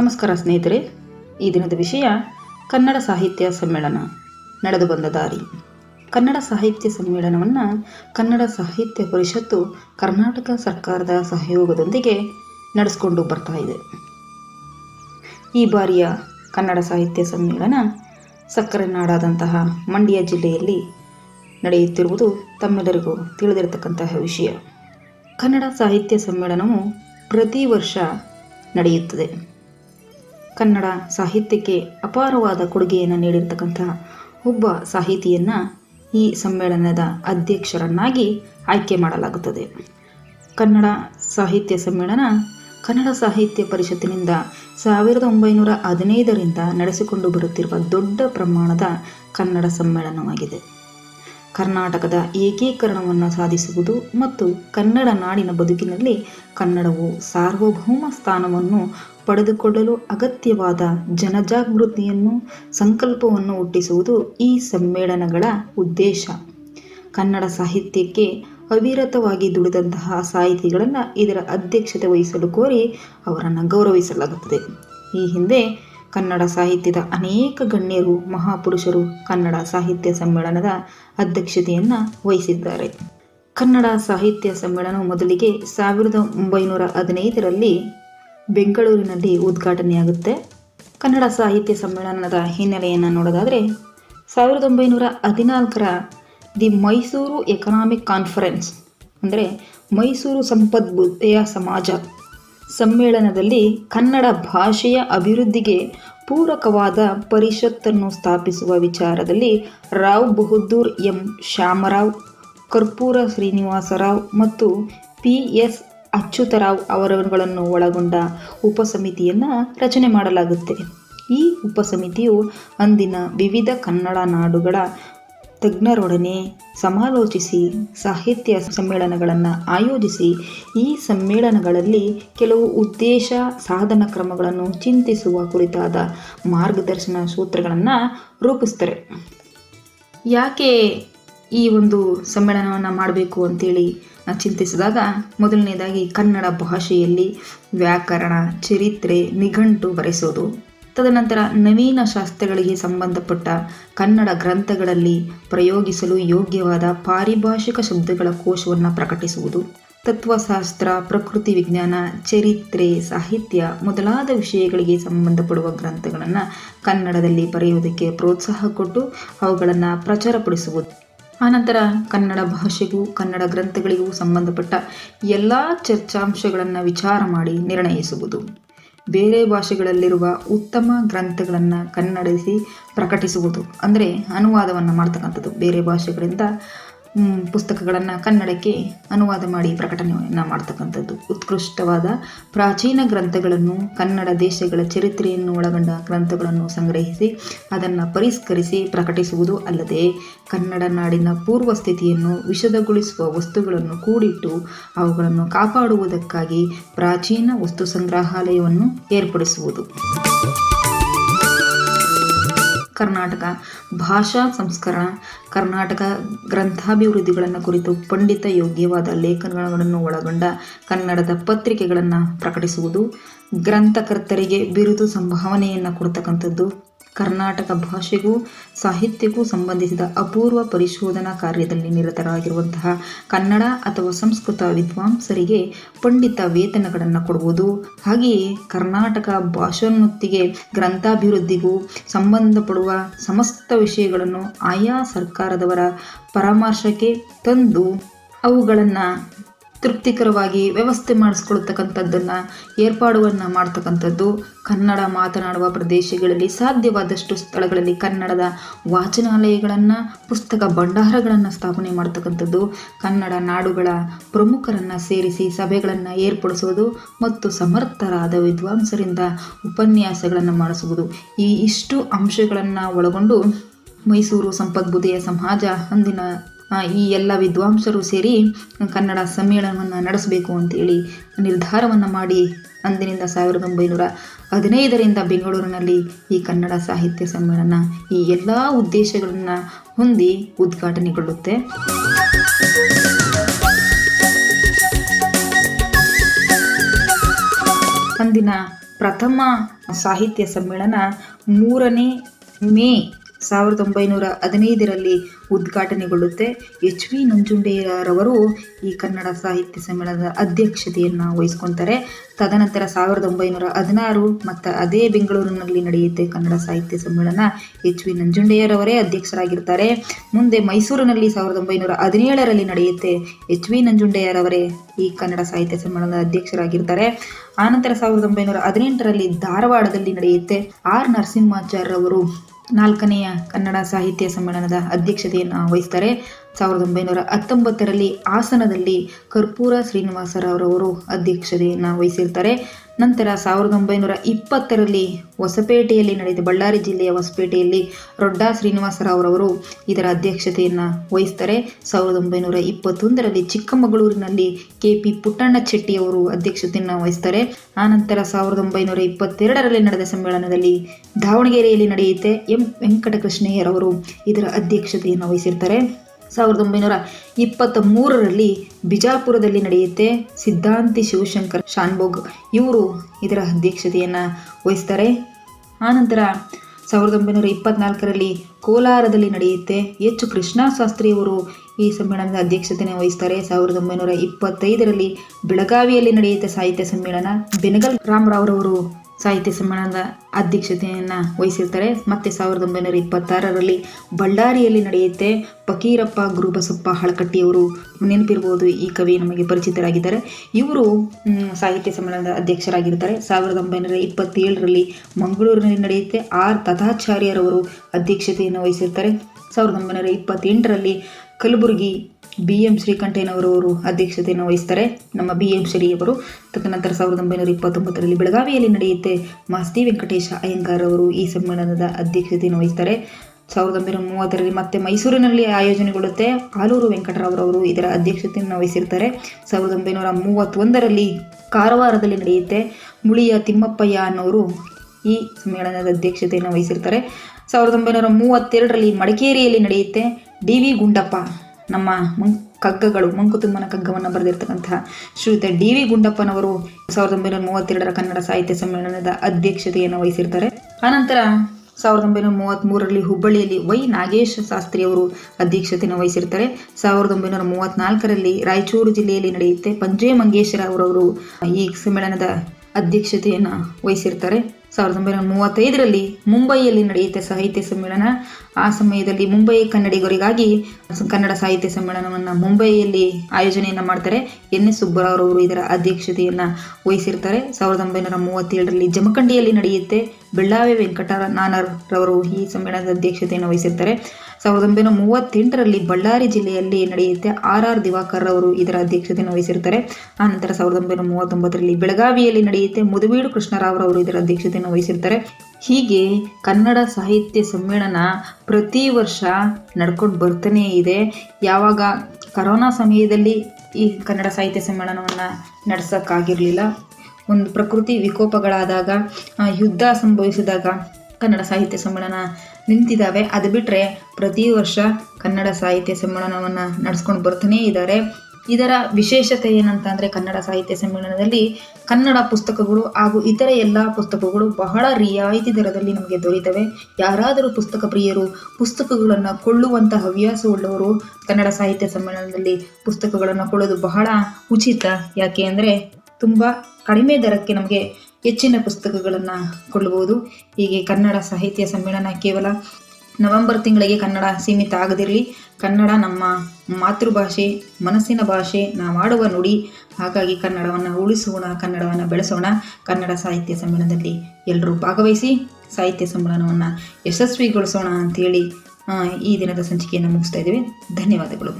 ನಮಸ್ಕಾರ ಸ್ನೇಹಿತರೆ. ಈ ದಿನದ ವಿಷಯ ಕನ್ನಡ ಸಾಹಿತ್ಯ ಸಮ್ಮೇಳನ. ನಡೆದು ಬಂದ ದಾರಿ. ಕನ್ನಡ ಸಾಹಿತ್ಯ ಸಮ್ಮೇಳನವನ್ನು ಕನ್ನಡ ಸಾಹಿತ್ಯ ಪರಿಷತ್ತು ಕರ್ನಾಟಕ ಸರ್ಕಾರದ ಸಹಯೋಗದೊಂದಿಗೆ ನಡೆಸಿಕೊಂಡು ಬರ್ತಾ ಇದೆ. ಈ ಬಾರಿಯ ಕನ್ನಡ ಸಾಹಿತ್ಯ ಸಮ್ಮೇಳನ ಸಕ್ಕರೆ ನಾಡಾದಂತಹ ಮಂಡ್ಯ ಜಿಲ್ಲೆಯಲ್ಲಿ ನಡೆಯುತ್ತಿರುವುದು ತಮ್ಮೆಲ್ಲರಿಗೂ ತಿಳಿದಿರತಕ್ಕಂತಹ ವಿಷಯ. ಕನ್ನಡ ಸಾಹಿತ್ಯ ಸಮ್ಮೇಳನವು ಪ್ರತಿ ವರ್ಷ ನಡೆಯುತ್ತದೆ. ಕನ್ನಡ ಸಾಹಿತ್ಯಕ್ಕೆ ಅಪಾರವಾದ ಕೊಡುಗೆಯನ್ನು ನೀಡಿರ್ತಕ್ಕಂತಹ ಒಬ್ಬ ಸಾಹಿತಿಯನ್ನು ಈ ಸಮ್ಮೇಳನದ ಅಧ್ಯಕ್ಷರನ್ನಾಗಿ ಆಯ್ಕೆ ಮಾಡಲಾಗುತ್ತದೆ. ಕನ್ನಡ ಸಾಹಿತ್ಯ ಸಮ್ಮೇಳನ ಕನ್ನಡ ಸಾಹಿತ್ಯ ಪರಿಷತ್ತಿನಿಂದ ಸಾವಿರದ ಒಂಬೈನೂರ ಹದಿನೈದರಿಂದ ನಡೆಸಿಕೊಂಡು ಬರುತ್ತಿರುವ ದೊಡ್ಡ ಪ್ರಮಾಣದ ಕನ್ನಡ ಸಮ್ಮೇಳನವಾಗಿದೆ. ಕರ್ನಾಟಕದ ಏಕೀಕರಣವನ್ನು ಸಾಧಿಸುವುದು ಮತ್ತು ಕನ್ನಡ ನಾಡಿನ ಬದುಕಿನಲ್ಲಿ ಕನ್ನಡವು ಸಾರ್ವಭೌಮ ಸ್ಥಾನವನ್ನು ಪಡೆದುಕೊಳ್ಳಲು ಅಗತ್ಯವಾದ ಜನಜಾಗೃತಿಯನ್ನು, ಸಂಕಲ್ಪವನ್ನು ಹುಟ್ಟಿಸುವುದು ಈ ಸಮ್ಮೇಳನಗಳ ಉದ್ದೇಶ. ಕನ್ನಡ ಸಾಹಿತ್ಯಕ್ಕೆ ಅವಿರತವಾಗಿ ದುಡಿದಂತಹ ಸಾಹಿತಿಗಳನ್ನು ಇದರ ಅಧ್ಯಕ್ಷತೆ ವಹಿಸಲು ಕೋರಿ ಅವರನ್ನು ಗೌರವಿಸಲಾಗುತ್ತದೆ. ಈ ಹಿಂದೆ ಕನ್ನಡ ಸಾಹಿತ್ಯದ ಅನೇಕ ಗಣ್ಯರು ಮಹಾಪುರುಷರು ಕನ್ನಡ ಸಾಹಿತ್ಯ ಸಮ್ಮೇಳನದ ಅಧ್ಯಕ್ಷತೆಯನ್ನು ವಹಿಸಿದ್ದಾರೆ. ಕನ್ನಡ ಸಾಹಿತ್ಯ ಸಮ್ಮೇಳನ ಮೊದಲಿಗೆ ಸಾವಿರದ ಒಂಬೈನೂರ ಹದಿನೈದರಲ್ಲಿ ಬೆಂಗಳೂರಿನಲ್ಲಿ ಉದ್ಘಾಟನೆಯಾಗುತ್ತೆ. ಕನ್ನಡ ಸಾಹಿತ್ಯ ಸಮ್ಮೇಳನದ ಹಿನ್ನೆಲೆಯನ್ನು ನೋಡೋದಾದರೆ, ಸಾವಿರದ ಒಂಬೈನೂರ ಹದಿನಾಲ್ಕರ ದಿ ಮೈಸೂರು ಎಕನಾಮಿಕ್ ಕಾನ್ಫರೆನ್ಸ್, ಅಂದರೆ ಮೈಸೂರು ಸಂಪದ್ಭುತೆಯ ಸಮಾಜ ಸಮ್ಮೇಳನದಲ್ಲಿ ಕನ್ನಡ ಭಾಷೆಯ ಅಭಿವೃದ್ಧಿಗೆ ಪೂರಕವಾದ ಪರಿಷತ್ತನ್ನು ಸ್ಥಾಪಿಸುವ ವಿಚಾರದಲ್ಲಿ ರಾವ್ ಬಹದ್ದೂರ್ ಎಂ. ಶ್ಯಾಮರಾವ್, ಕರ್ಪೂರ ಶ್ರೀನಿವಾಸರಾವ್ ಮತ್ತು ಪಿ. ಎಸ್. ಅಚ್ಯುತರಾವ್ ಅವರುಗಳನ್ನು ಒಳಗೊಂಡ ಉಪಸಮಿತಿಯನ್ನು ರಚನೆ ಮಾಡಲಾಗುತ್ತೆ. ಈ ಉಪಸಮಿತಿಯು ಅಂದಿನ ವಿವಿಧ ಕನ್ನಡ ನಾಡುಗಳ ತಜ್ಞರೊಡನೆ ಸಮಾಲೋಚಿಸಿ ಸಾಹಿತ್ಯ ಸಮ್ಮೇಳನಗಳನ್ನು ಆಯೋಜಿಸಿ, ಈ ಸಮ್ಮೇಳನಗಳಲ್ಲಿ ಕೆಲವು ಉದ್ದೇಶ, ಸಾಧನ ಕ್ರಮಗಳನ್ನು ಚಿಂತಿಸುವ ಕುರಿತಾದ ಮಾರ್ಗದರ್ಶನ ಸೂತ್ರಗಳನ್ನು ರೂಪಿಸ್ತಾರೆ. ಯಾಕೆ ಈ ಒಂದು ಸಮ್ಮೇಳನವನ್ನು ಮಾಡಬೇಕು ಅಂತೇಳಿ ಚಿಂತಿಸಿದಾಗ ಮೊದಲನೇದಾಗಿ ಕನ್ನಡ ಭಾಷೆಯಲ್ಲಿ ವ್ಯಾಕರಣ, ಚರಿತ್ರೆ, ನಿಘಂಟು ಬರೆಸೋದು. ತದನಂತರ ನವೀನ ಶಾಸ್ತ್ರಗಳಿಗೆ ಸಂಬಂಧಪಟ್ಟ ಕನ್ನಡ ಗ್ರಂಥಗಳಲ್ಲಿ ಪ್ರಯೋಗಿಸಲು ಯೋಗ್ಯವಾದ ಪಾರಿಭಾಷಿಕ ಶಬ್ದಗಳ ಕೋಶವನ್ನು ಪ್ರಕಟಿಸುವುದು. ತತ್ವಶಾಸ್ತ್ರ, ಪ್ರಕೃತಿ ವಿಜ್ಞಾನ, ಚರಿತ್ರೆ, ಸಾಹಿತ್ಯ ಮೊದಲಾದ ವಿಷಯಗಳಿಗೆ ಸಂಬಂಧಪಡುವ ಗ್ರಂಥಗಳನ್ನು ಕನ್ನಡದಲ್ಲಿ ಬರೆಯುವುದಕ್ಕೆ ಪ್ರೋತ್ಸಾಹ ಕೊಟ್ಟು ಅವುಗಳನ್ನು ಪ್ರಚಾರಪಡಿಸುವುದು. ಆನಂತರ ಕನ್ನಡ ಭಾಷೆಗೂ ಕನ್ನಡ ಗ್ರಂಥಗಳಿಗೂ ಸಂಬಂಧಪಟ್ಟ ಎಲ್ಲ ಚರ್ಚಾಂಶಗಳನ್ನು ವಿಚಾರ ಮಾಡಿ ನಿರ್ಣಯಿಸುವುದು. ಬೇರೆ ಭಾಷೆಗಳಲ್ಲಿರುವ ಉತ್ತಮ ಗ್ರಂಥಗಳನ್ನು ಕನ್ನಡಿಸಿ ಪ್ರಕಟಿಸುವುದು. ಅಂದರೆ ಅನುವಾದವನ್ನು ಮಾಡ್ತಕ್ಕಂಥದ್ದು ಬೇರೆ ಭಾಷೆಗಳಿಂದ ಪುಸ್ತಕಗಳನ್ನು ಕನ್ನಡಕ್ಕೆ ಅನುವಾದ ಮಾಡಿ ಪ್ರಕಟಣೆಯನ್ನು ಮಾಡ್ತಕ್ಕಂಥದ್ದು. ಉತ್ಕೃಷ್ಟವಾದ ಪ್ರಾಚೀನ ಗ್ರಂಥಗಳನ್ನು, ಕನ್ನಡ ದೇಶಗಳ ಚರಿತ್ರೆಯನ್ನು ಒಳಗೊಂಡ ಗ್ರಂಥಗಳನ್ನು ಸಂಗ್ರಹಿಸಿ ಅದನ್ನು ಪರಿಷ್ಕರಿಸಿ ಪ್ರಕಟಿಸುವುದು ಅಲ್ಲದೆ ಕನ್ನಡ ನಾಡಿನ ಪೂರ್ವ ಸ್ಥಿತಿಯನ್ನು ವಿಷದಗೊಳಿಸುವ ವಸ್ತುಗಳನ್ನು ಕೂಡಿಟ್ಟು ಅವುಗಳನ್ನು ಕಾಪಾಡುವುದಕ್ಕಾಗಿ ಪ್ರಾಚೀನ ವಸ್ತು ಸಂಗ್ರಹಾಲಯವನ್ನು ಏರ್ಪಡಿಸುವುದು. ಕರ್ನಾಟಕ ಭಾಷಾ ಸಂಸ್ಕರಣ, ಕರ್ನಾಟಕ ಗ್ರಂಥಾಭಿವೃದ್ಧಿಗಳನ್ನು ಕುರಿತು ಪಂಡಿತ ಯೋಗ್ಯವಾದ ಲೇಖನಗಳನ್ನು ಒಳಗೊಂಡ ಕನ್ನಡದ ಪತ್ರಿಕೆಗಳನ್ನು ಪ್ರಕಟಿಸುವುದು ಗ್ರಂಥಕರ್ತರಿಗೆ ಬಿರುದು ಸಂಭಾವನೆಯನ್ನು ಕೊಡ್ತಕ್ಕಂಥದ್ದು. ಕರ್ನಾಟಕ ಭಾಷೆಗೂ ಸಾಹಿತ್ಯಕ್ಕೂ ಸಂಬಂಧಿಸಿದ ಅಪೂರ್ವ ಪರಿಶೋಧನಾ ಕಾರ್ಯದಲ್ಲಿ ನಿರತರಾಗಿರುವಂತಹ ಕನ್ನಡ ಅಥವಾ ಸಂಸ್ಕೃತ ವಿದ್ವಾಂಸರಿಗೆ ಪಂಡಿತ ವೇತನಗಳನ್ನು ಕೊಡುವುದು ಹಾಗೆಯೇ ಕರ್ನಾಟಕ ಭಾಷೋನ್ನತಿಗೆ ಗ್ರಂಥಾಭಿವೃದ್ಧಿಗೂ ಸಂಬಂಧಪಡುವ ಸಮಸ್ತ ವಿಷಯಗಳನ್ನು ಆಯಾ ಸರ್ಕಾರದವರ ಪರಾಮರ್ಶಕ್ಕೆ ತಂದು ಅವುಗಳನ್ನು ತೃಪ್ತಿಕರವಾಗಿ ವ್ಯವಸ್ಥೆ ಮಾಡಿಸ್ಕೊಳ್ತಕ್ಕಂಥದ್ದನ್ನು ಏರ್ಪಾಡುವನ್ನು ಮಾಡ್ತಕ್ಕಂಥದ್ದು ಕನ್ನಡ ಮಾತನಾಡುವ ಪ್ರದೇಶಗಳಲ್ಲಿ ಸಾಧ್ಯವಾದಷ್ಟು ಸ್ಥಳಗಳಲ್ಲಿ ಕನ್ನಡದ ವಾಚನಾಲಯಗಳನ್ನು, ಪುಸ್ತಕ ಭಂಡಾರಗಳನ್ನು ಸ್ಥಾಪನೆ ಮಾಡ್ತಕ್ಕಂಥದ್ದು, ಕನ್ನಡ ನಾಡುಗಳ ಪ್ರಮುಖರನ್ನು ಸೇರಿಸಿ ಸಭೆಗಳನ್ನು ಏರ್ಪಡಿಸುವುದು ಮತ್ತು ಸಮರ್ಥರಾದ ವಿದ್ವಾಂಸರಿಂದ ಉಪನ್ಯಾಸಗಳನ್ನು ಮಾಡಿಸುವುದು. ಈ ಇಷ್ಟು ಅಂಶಗಳನ್ನು ಒಳಗೊಂಡು ಮೈಸೂರು ಸಂಪದ್ಬುದೆಯ ಸಮಾಜ ಅಂದಿನ ಈ ಎಲ್ಲ ವಿದ್ವಾಂಸರು ಸೇರಿ ಕನ್ನಡ ಸಮ್ಮೇಳನವನ್ನು ನಡೆಸಬೇಕು ಅಂತೇಳಿ ನಿರ್ಧಾರವನ್ನು ಮಾಡಿ ಅಂದಿನಿಂದ ಸಾವಿರದ ಒಂಬೈನೂರ ಹದಿನೈದರಿಂದ ಬೆಂಗಳೂರಿನಲ್ಲಿ ಈ ಕನ್ನಡ ಸಾಹಿತ್ಯ ಸಮ್ಮೇಳನ ಈ ಎಲ್ಲ ಉದ್ದೇಶಗಳನ್ನು ಹೊಂದಿ ಉದ್ಘಾಟನೆಗೊಳ್ಳುತ್ತೆ. ಅಂದಿನ ಪ್ರಥಮ ಸಾಹಿತ್ಯ ಸಮ್ಮೇಳನ ಮೂರನೇ ಮೇ ಸಾವಿರದ ಒಂಬೈನೂರ ಹದಿನೈದರಲ್ಲಿ ಉದ್ಘಾಟನೆಗೊಳ್ಳುತ್ತೆ. ಎಚ್ ವಿ ನಂಜುಂಡೇರವರು ಈ ಕನ್ನಡ ಸಾಹಿತ್ಯ ಸಮ್ಮೇಳನದ ಅಧ್ಯಕ್ಷತೆಯನ್ನು ವಹಿಸ್ಕೊತಾರೆ. ತದನಂತರ ಸಾವಿರದ ಒಂಬೈನೂರ ಹದಿನಾರು ಮತ್ತು ಅದೇ ಬೆಂಗಳೂರಿನಲ್ಲಿ ನಡೆಯುತ್ತೆ ಕನ್ನಡ ಸಾಹಿತ್ಯ ಸಮ್ಮೇಳನ. ಎಚ್ ವಿ ನಂಜುಂಡೆಯರವರೇ ಅಧ್ಯಕ್ಷರಾಗಿರ್ತಾರೆ. ಮುಂದೆ ಮೈಸೂರಿನಲ್ಲಿ ಸಾವಿರದ ಒಂಬೈನೂರ ಹದಿನೇಳರಲ್ಲಿ ನಡೆಯುತ್ತೆ ಎಚ್ ವಿ ನಂಜುಂಡೆಯರವರೇ ಈ ಕನ್ನಡ ಸಾಹಿತ್ಯ ಸಮ್ಮೇಳನದ ಅಧ್ಯಕ್ಷರಾಗಿರ್ತಾರೆ. ಆನಂತರ ಸಾವಿರದ ಒಂಬೈನೂರ ಹದಿನೆಂಟರಲ್ಲಿ ಧಾರವಾಡದಲ್ಲಿ ನಡೆಯುತ್ತೆ ಆರ್ ನರಸಿಂಹಾಚಾರ್ಯರವರು ನಾಲ್ಕನೆಯ ಕನ್ನಡ ಸಾಹಿತ್ಯ ಸಮ್ಮೇಳನದ ಅಧ್ಯಕ್ಷತೆಯನ್ನು ವಹಿಸ್ತಾರೆ. ಸಾವಿರದ ಒಂಬೈನೂರ ಹತ್ತೊಂಬತ್ತರಲ್ಲಿ ಹಾಸನದಲ್ಲಿ ಕರ್ಪೂರ ಶ್ರೀನಿವಾಸರವರವರು ಅಧ್ಯಕ್ಷತೆಯನ್ನು ವಹಿಸಿರ್ತಾರೆ. ನಂತರ ಸಾವಿರದ ಒಂಬೈನೂರ ಇಪ್ಪತ್ತರಲ್ಲಿ ಹೊಸಪೇಟೆಯಲ್ಲಿ ನಡೆದ ಬಳ್ಳಾರಿ ಜಿಲ್ಲೆಯ ಹೊಸಪೇಟೆಯಲ್ಲಿ ರೊಡ್ಡಾ ಶ್ರೀನಿವಾಸರಾವ್ರವರು ಇದರ ಅಧ್ಯಕ್ಷತೆಯನ್ನು ವಹಿಸ್ತಾರೆ. ಸಾವಿರದ ಒಂಬೈನೂರ ಇಪ್ಪತ್ತೊಂದರಲ್ಲಿ ಚಿಕ್ಕಮಗಳೂರಿನಲ್ಲಿ ಕೆ ಪಿ ಪುಟ್ಟಣ್ಣ ಚೆಟ್ಟಿಯವರು ಅಧ್ಯಕ್ಷತೆಯನ್ನು ವಹಿಸ್ತಾರೆ. ಆನಂತರ ಸಾವಿರದ ಒಂಬೈನೂರ ಇಪ್ಪತ್ತೆರಡರಲ್ಲಿ ನಡೆದ ಸಮ್ಮೇಳನದಲ್ಲಿ ದಾವಣಗೆರೆಯಲ್ಲಿ ನಡೆಯುತ್ತೆ ಎಂ ವೆಂಕಟಕೃಷ್ಣಯ್ಯರವರು ಇದರ ಅಧ್ಯಕ್ಷತೆಯನ್ನು ವಹಿಸಿರ್ತಾರೆ. ಸಾವಿರದ ಒಂಬೈನೂರ ಇಪ್ಪತ್ತ ಮೂರರಲ್ಲಿ ಬಿಜಾಪುರದಲ್ಲಿ ನಡೆಯುತ್ತೆ ಸಿದ್ಧಾಂತಿ ಶಿವಶಂಕರ್ ಶಾನ್ಭೋಗ್. ಇವರು ಇದರ ಅಧ್ಯಕ್ಷತೆಯನ್ನು ವಹಿಸ್ತಾರೆ. ಆನಂತರ ಸಾವಿರದ ಒಂಬೈನೂರ ಇಪ್ಪತ್ನಾಲ್ಕರಲ್ಲಿ ಕೋಲಾರದಲ್ಲಿ ನಡೆಯುತ್ತೆ ಎಚ್ ಕೃಷ್ಣಶಾಸ್ತ್ರಿಯವರು ಈ ಸಮ್ಮೇಳನದ ಅಧ್ಯಕ್ಷತೆಯನ್ನು ವಹಿಸ್ತಾರೆ. ಸಾವಿರದ ಒಂಬೈನೂರ ಇಪ್ಪತ್ತೈದರಲ್ಲಿ ಬೆಳಗಾವಿಯಲ್ಲಿ ನಡೆಯುತ್ತೆ ಸಾಹಿತ್ಯ ಸಮ್ಮೇಳನ. ಬೆನಗಲ್ ರಾಮರಾವ್ರವರು ಸಾಹಿತ್ಯ ಸಮ್ಮೇಳನದ ಅಧ್ಯಕ್ಷತೆಯನ್ನು ವಹಿಸಿರ್ತಾರೆ. ಮತ್ತು ಸಾವಿರದ ಒಂಬೈನೂರ ಇಪ್ಪತ್ತಾರರಲ್ಲಿ ಬಳ್ಳಾರಿಯಲ್ಲಿ ನಡೆಯುತ್ತೆ ಫಕೀರಪ್ಪ ಗುರುಬಸಪ್ಪ ಹಳಕಟ್ಟಿಯವರು. ನೆನಪಿರ್ಬೋದು, ಈ ಕವಿ ನಮಗೆ ಪರಿಚಿತರಾಗಿದ್ದಾರೆ. ಇವರು ಸಾಹಿತ್ಯ ಸಮ್ಮೇಳನದ ಅಧ್ಯಕ್ಷರಾಗಿರ್ತಾರೆ. ಸಾವಿರದ ಒಂಬೈನೂರ ಇಪ್ಪತ್ತೇಳರಲ್ಲಿ ಮಂಗಳೂರಿನಲ್ಲಿ ನಡೆಯುತ್ತೆ. ಆರ್. ತಥಾಚಾರ್ಯರವರು ಅಧ್ಯಕ್ಷತೆಯನ್ನು ವಹಿಸಿರ್ತಾರೆ. ಸಾವಿರದ ಒಂಬೈನೂರ ಇಪ್ಪತ್ತೆಂಟರಲ್ಲಿ ಕಲಬುರಗಿ ಬಿ ಎಂ ಶ್ರೀಕಂಠಯ್ಯನವರವರು ಅಧ್ಯಕ್ಷತೆಯನ್ನು ವಹಿಸ್ತಾರೆ ನಮ್ಮ ಬಿ ಎಂ ಶ್ರೀಯವರು ತದನಂತರ ಸಾವಿರದ ಒಂಬೈನೂರ ಇಪ್ಪತ್ತೊಂಬತ್ತರಲ್ಲಿ ಬೆಳಗಾವಿಯಲ್ಲಿ ನಡೆಯುತ್ತೆ. ಮಾಸ್ತಿ ವೆಂಕಟೇಶ ಅಯ್ಯಂಗಾರ್ ಅವರು ಈ ಸಮ್ಮೇಳನದ ಅಧ್ಯಕ್ಷತೆಯನ್ನು ವಹಿಸ್ತಾರೆ ಸಾವಿರದ ಒಂಬೈನೂರ ಮೂವತ್ತರಲ್ಲಿ ಮತ್ತೆ ಮೈಸೂರಿನಲ್ಲಿ ಆಯೋಜನೆಗೊಳ್ಳುತ್ತೆ. ಆಲೂರು ವೆಂಕಟರಾವ್ರವರು ಇದರ ಅಧ್ಯಕ್ಷತೆಯನ್ನು ವಹಿಸಿರ್ತಾರೆ. ಸಾವಿರದ ಒಂಬೈನೂರ ಮೂವತ್ತೊಂದರಲ್ಲಿ ಕಾರವಾರದಲ್ಲಿ ನಡೆಯುತ್ತೆ. ಮುಳಿಯ ತಿಮ್ಮಪ್ಪಯ್ಯ ಅನ್ನೋರು ಈ ಸಮ್ಮೇಳನದ ಅಧ್ಯಕ್ಷತೆಯನ್ನು ವಹಿಸಿರ್ತಾರೆ. ಸಾವಿರದ ಒಂಬೈನೂರ ಮೂವತ್ತೆರಡರಲ್ಲಿ ಮಡಿಕೇರಿಯಲ್ಲಿ ನಡೆಯುತ್ತೆ. ಡಿ ವಿ ಗುಂಡಪ್ಪ ನಮ್ಮ ಮಂ ಕಗ್ಗಗಳು, ಮಂಕುತಿಮ್ಮನ ಕಗ್ಗವನ್ನು ಬರೆದಿರ್ತಕ್ಕಂತಹ ಶ್ರೀಯುತ ಡಿ ವಿ ಗುಂಡಪ್ಪನವರು ಸಾವಿರದ ಒಂಬೈನೂರ ಮೂವತ್ತೆರಡರ ಕನ್ನಡ ಸಾಹಿತ್ಯ ಸಮ್ಮೇಳನದ ಅಧ್ಯಕ್ಷತೆಯನ್ನು ವಹಿಸಿರ್ತಾರೆ. ಆನಂತರ ಸಾವಿರದ ಒಂಬೈನೂರ ಮೂವತ್ತ್ಮೂರರಲ್ಲಿ ಹುಬ್ಬಳ್ಳಿಯಲ್ಲಿ ವೈ ನಾಗೇಶ್ ಶಾಸ್ತ್ರಿಯವರು ಅಧ್ಯಕ್ಷತೆಯನ್ನು ವಹಿಸಿರ್ತಾರೆ. ಸಾವಿರದ ಒಂಬೈನೂರ ಮೂವತ್ತ್ನಾಲ್ಕರಲ್ಲಿ ರಾಯಚೂರು ಜಿಲ್ಲೆಯಲ್ಲಿ ನಡೆಯುತ್ತೆ. ಪಂಜೆ ಮಂಗೇಶ್ವರ ಅವರವರು ಈ ಸಮ್ಮೇಳನದ ಅಧ್ಯಕ್ಷತೆಯನ್ನು ವಹಿಸಿರ್ತಾರೆ. ಸಾವಿರದ ಒಂಬೈನೂರ ಮೂವತ್ತೈದರಲ್ಲಿ ಮುಂಬೈಯಲ್ಲಿ ನಡೆಯುತ್ತೆ ಸಾಹಿತ್ಯ ಸಮ್ಮೇಳನ. ಆ ಸಮಯದಲ್ಲಿ ಮುಂಬೈ ಕನ್ನಡಿಗರಿಗಾಗಿ ಕನ್ನಡ ಸಾಹಿತ್ಯ ಸಮ್ಮೇಳನವನ್ನು ಮುಂಬೈಯಲ್ಲಿ ಆಯೋಜನೆಯನ್ನು ಮಾಡ್ತಾರೆ. ಎನ್ ಎಸ್ ಸುಬ್ಬರಾವ್ರವರು ಇದರ ಅಧ್ಯಕ್ಷತೆಯನ್ನು ವಹಿಸಿರ್ತಾರೆ. ಸಾವಿರದ ಒಂಬೈನೂರ ಮೂವತ್ತೇಳರಲ್ಲಿ ಜಮಖಂಡಿಯಲ್ಲಿ ನಡೆಯುತ್ತೆ. ಬೆಳ್ಳಾವಿ ವೆಂಕಟನಾನರವರು ಈ ಸಮ್ಮೇಳನದ ಅಧ್ಯಕ್ಷತೆಯನ್ನು ವಹಿಸಿರ್ತಾರೆ. ಸಾವಿರದ ಒಂಬೈನೂರ ಮೂವತ್ತೆಂಟರಲ್ಲಿ ಬಳ್ಳಾರಿ ಜಿಲ್ಲೆಯಲ್ಲಿ ನಡೆಯುತ್ತೆ ಆರ್ ಆರ್ ದಿವಾಕರ್ ಅವರು ಇದರ ಅಧ್ಯಕ್ಷತೆಯನ್ನು ವಹಿಸಿರ್ತಾರೆ. ಆನಂತರ ಸಾವಿರದ ಒಂಬೈನೂರ ಮೂವತ್ತೊಂಬತ್ತರಲ್ಲಿ ಬೆಳಗಾವಿಯಲ್ಲಿ ನಡೆಯುತ್ತೆ ಮುದುವೀಡು ಕೃಷ್ಣರಾವ್ರವರು ಇದರ ಅಧ್ಯಕ್ಷತೆಯನ್ನು ವಹಿಸಿರ್ತಾರೆ. ಹೀಗೆ ಕನ್ನಡ ಸಾಹಿತ್ಯ ಸಮ್ಮೇಳನ ಪ್ರತಿ ವರ್ಷ ನಡ್ಕೊಂಡು ಬರ್ತಾನೇ ಇದೆ. ಯಾವಾಗ ಕರೋನಾ ಸಮಯದಲ್ಲಿ ಈ ಕನ್ನಡ ಸಾಹಿತ್ಯ ಸಮ್ಮೇಳನವನ್ನು ನಡೆಸೋಕ್ಕಾಗಿರಲಿಲ್ಲ. ಒಂದು ಪ್ರಕೃತಿ ವಿಕೋಪಗಳಾದಾಗ ಯುದ್ಧ ಸಂಭವಿಸಿದಾಗ ಕನ್ನಡ ಸಾಹಿತ್ಯ ಸಮ್ಮೇಳನ ನಿಂತಿದ್ದಾವೆ. ಅದು ಬಿಟ್ಟರೆ ಪ್ರತಿ ವರ್ಷ ಕನ್ನಡ ಸಾಹಿತ್ಯ ಸಮ್ಮೇಳನವನ್ನು ನಡೆಸ್ಕೊಂಡು ಬರ್ತಾನೇ ಇದ್ದಾರೆ ಇದರ ವಿಶೇಷತೆ ಏನಂತ ಅಂದರೆ ಕನ್ನಡ ಸಾಹಿತ್ಯ ಸಮ್ಮೇಳನದಲ್ಲಿ ಕನ್ನಡ ಪುಸ್ತಕಗಳು ಹಾಗೂ ಇತರ ಎಲ್ಲ ಪುಸ್ತಕಗಳು ಬಹಳ ರಿಯಾಯಿತಿ ದರದಲ್ಲಿ ನಮಗೆ ದೊರೀತವೆ. ಯಾರಾದರೂ ಪುಸ್ತಕ ಪ್ರಿಯರು, ಪುಸ್ತಕಗಳನ್ನು ಹವ್ಯಾಸ ಹವ್ಯಾಸವುಳ್ಳವರು ಕನ್ನಡ ಸಾಹಿತ್ಯ ಸಮ್ಮೇಳನದಲ್ಲಿ ಪುಸ್ತಕಗಳನ್ನು ಕೊಳ್ಳೋದು ಬಹಳ ಉಚಿತ. ಯಾಕೆ ಅಂದರೆ ತುಂಬ ಕಡಿಮೆ ದರಕ್ಕೆ ನಮಗೆ ಹೆಚ್ಚಿನ ಪುಸ್ತಕಗಳನ್ನು ಕೊಳ್ಳಬಹುದು. ಹೀಗೆ ಕನ್ನಡ ಸಾಹಿತ್ಯ ಸಮ್ಮೇಳನ ಕೇವಲ ನವೆಂಬರ್ ತಿಂಗಳಿಗೆ ಕನ್ನಡ ಸೀಮಿತ ಆಗದಿರಲಿ, ಕನ್ನಡ ನಮ್ಮ ಮಾತೃಭಾಷೆ, ಮನಸ್ಸಿನ ಭಾಷೆ ನಾವಾಡುವ ನುಡಿ, ಹಾಗಾಗಿ ಕನ್ನಡವನ್ನು ಉಳಿಸೋಣ, ಕನ್ನಡವನ್ನು ಬೆಳೆಸೋಣ, ಕನ್ನಡ ಸಾಹಿತ್ಯ ಸಮ್ಮೇಳನದಲ್ಲಿ ಎಲ್ಲರೂ ಭಾಗವಹಿಸಿ ಸಾಹಿತ್ಯ ಸಮ್ಮೇಳನವನ್ನು ಯಶಸ್ವಿಗೊಳಿಸೋಣ ಅಂತೇಳಿ ಈ ದಿನದ ಸಂಚಿಕೆಯನ್ನು ಮುಗಿಸ್ತಾ ಇದ್ದೇವೆ. ಧನ್ಯವಾದಗಳು.